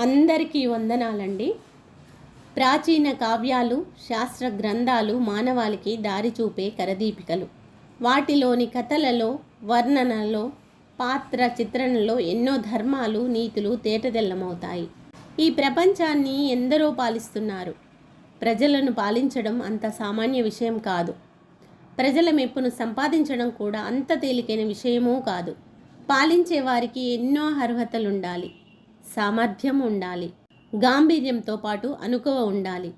అందరికీ వందనాలండి. ప్రాచీన కావ్యాలు శాస్త్ర గ్రంథాలు మానవాళికి దారి చూపే కరదీపికలు. వాటిలోని కథలలో వర్ణనలో పాత్ర చిత్రణలో ఎన్నో ధర్మాలు నీతులు తేటతెల్లమవుతాయి. ఈ ప్రపంచాన్ని ఎందరో పాలిస్తున్నారు. ప్రజలను పాలించడం అంత సామాన్య విషయం కాదు. ప్రజల మెప్పును సంపాదించడం కూడా అంత తేలికైన విషయమూ కాదు. పాలించే వారికి ఎన్నో అర్హతలుండాలి. సామర్థ్యం ఉండాలి. గాంభీర్యంతో పాటు అనుకువ ఉండాలి.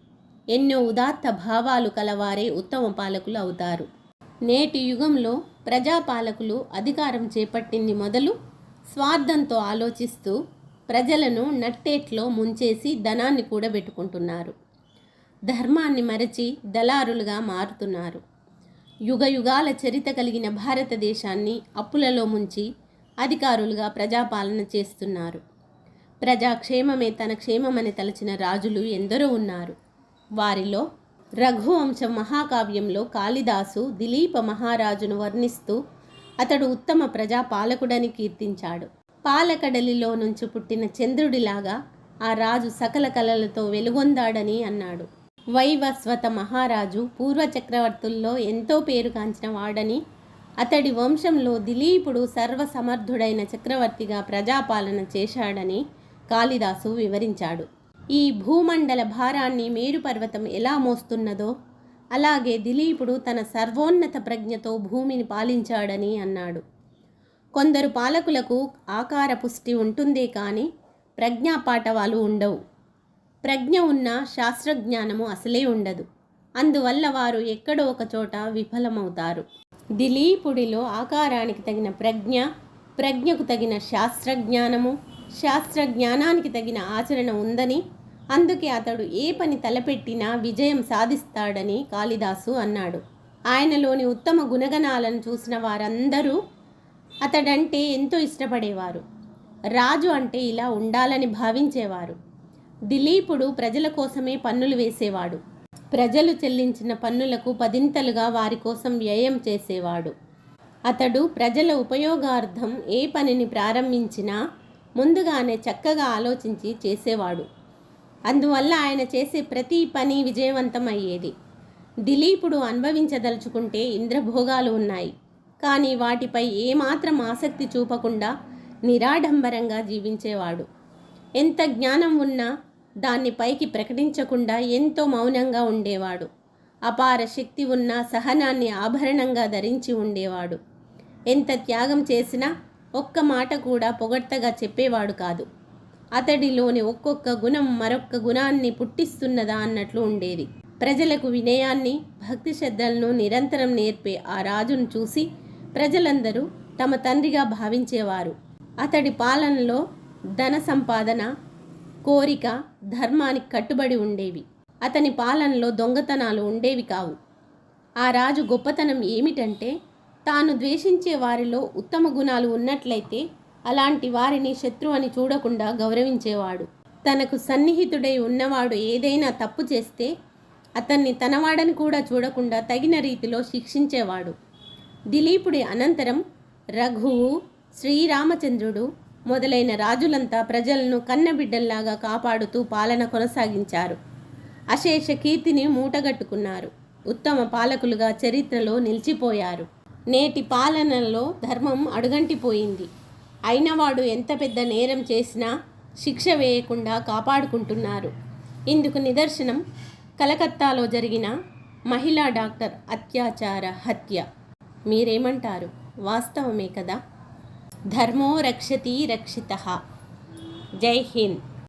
ఎన్నో ఉదాత్త భావాలు కలవారే ఉత్తమ పాలకులు అవుతారు. నేటి యుగంలో ప్రజాపాలకులు అధికారం చేపట్టింది మొదలు స్వార్థంతో ఆలోచిస్తూ ప్రజలను నట్టేట్లో ముంచేసి ధనాన్ని కూడబెట్టుకుంటున్నారు. ధర్మాన్ని మరచి దళారులుగా మారుతున్నారు. యుగ యుగాల చరిత కలిగిన భారతదేశాన్ని అప్పులలో ముంచి అధికారులుగా ప్రజాపాలన చేస్తున్నారు. ప్రజాక్షేమమే తన క్షేమమని తలచిన రాజులు ఎందరో ఉన్నారు. వారిలో రఘువంశ మహాకావ్యంలో కాళిదాసు దిలీప మహారాజును వర్ణిస్తూ అతడు ఉత్తమ ప్రజాపాలకుడని కీర్తించాడు. పాలకడలిలో నుంచి పుట్టిన చంద్రుడిలాగా ఆ రాజు సకల కళలతో వెలుగొందాడని అన్నాడు. వైవస్వత మహారాజు పూర్వ చక్రవర్తుల్లో ఎంతో పేరుగాంచిన వాడని అతడి వంశంలో దిలీపుడు సర్వసమర్థుడైన చక్రవర్తిగా ప్రజాపాలన చేశాడని కాళిదాసు వివరించాడు. ఈ భూమండల భారాన్ని మేరుపర్వతం ఎలా మోస్తున్నదో అలాగే దిలీపుడు తన సర్వోన్నత ప్రజ్ఞతో భూమిని పాలించాడని అన్నాడు. కొందరు పాలకులకు ఆకార పుష్టి ఉంటుందే కానీ ప్రజ్ఞాపాఠవాలు ఉండవు. ప్రజ్ఞ ఉన్న శాస్త్రజ్ఞానము అసలే ఉండదు. అందువల్ల వారు ఎక్కడో ఒక చోట విఫలమవుతారు. దిలీపుడిలో ఆకారానికి తగిన ప్రజ్ఞ ప్రజ్ఞకు తగిన శాస్త్రజ్ఞానము శాస్త్ర జ్ఞానానికి తగిన ఆచరణ ఉందని అందుకే అతడు ఏ పని తలపెట్టినా విజయం సాధిస్తాడని కాళిదాసు అన్నాడు. ఆయనలోని ఉత్తమ గుణగణాలను చూసిన వారందరూ అతడంటే ఎంతో ఇష్టపడేవారు. రాజు అంటే ఇలా ఉండాలని భావించేవారు. దిలీపుడు ప్రజల కోసమే పన్నులు వేసేవాడు. ప్రజలు చెల్లించిన పన్నులకు పదింతలుగా వారి కోసం వ్యయం చేసేవాడు. అతడు ప్రజల ఉపయోగార్థం ఏ పనిని ప్రారంభించినా ముందుగానే చక్కగా ఆలోచించి చేసేవాడు. అందువల్ల ఆయన చేసే ప్రతి పని విజయవంతం అయ్యేది దిలీపుడు అనుభవించదలుచుకుంటే ఇంద్రభోగాలు ఉన్నాయి. కానీ వాటిపై ఏమాత్రం ఆసక్తి చూపకుండా నిరాడంబరంగా జీవించేవాడు. ఎంత జ్ఞానం ఉన్నా దాన్ని పైకి ప్రకటించకుండా ఎంతో మౌనంగా ఉండేవాడు. అపార శక్తి ఉన్న సహనాన్ని ఆభరణంగా ధరించి ఉండేవాడు. ఎంత త్యాగం చేసినా ఒక్క మాట కూడా పొగడ్తగా చెప్పేవాడు కాదు. అతడిలోని ఒక్కొక్క గుణం మరొక్క గుణాన్ని పుట్టిస్తున్నదా అన్నట్లు ఉండేది. ప్రజలకు వినయాన్ని భక్తి శ్రద్ధలను నిరంతరం నేర్పే ఆ రాజును చూసి ప్రజలందరూ తమ తండ్రిగా భావించేవారు. అతడి పాలనలో ధన సంపాదన కోరిక ధర్మానికి కట్టుబడి ఉండేవి. అతని పాలనలో దొంగతనాలు ఉండేవి కావు. ఆ రాజు గొప్పతనం ఏమిటంటే తాను ద్వేషించే వారిలో ఉత్తమ గుణాలు ఉన్నట్లయితే అలాంటి వారిని శత్రు అని చూడకుండా గౌరవించేవాడు. తనకు సన్నిహితుడై ఉన్నవాడు ఏదైనా తప్పు చేస్తే అతన్ని తనవాడని కూడా చూడకుండా తగిన రీతిలో శిక్షించేవాడు. దిలీపుడి అనంతరం రఘువు శ్రీరామచంద్రుడు మొదలైన రాజులంతా ప్రజలను కన్నబిడ్డల్లాగా కాపాడుతూ పాలన కొనసాగించారు. అశేష కీర్తిని మూటగట్టుకున్నారు. ఉత్తమ పాలకులుగా చరిత్రలో నిలిచిపోయారు. నేటి పాలనలో ధర్మం అడుగంటిపోయింది. అయినవాడు ఎంత పెద్ద నేరం చేసినా శిక్ష వేయకుండా కాపాడుకుంటున్నారు. ఇందుకు నిదర్శనం కలకత్తాలో జరిగిన మహిళా డాక్టర్ అత్యాచార హత్య. మీరేమంటారు? వాస్తవమే కదా? ధర్మో రక్షతి రక్షిత. జై హింద్.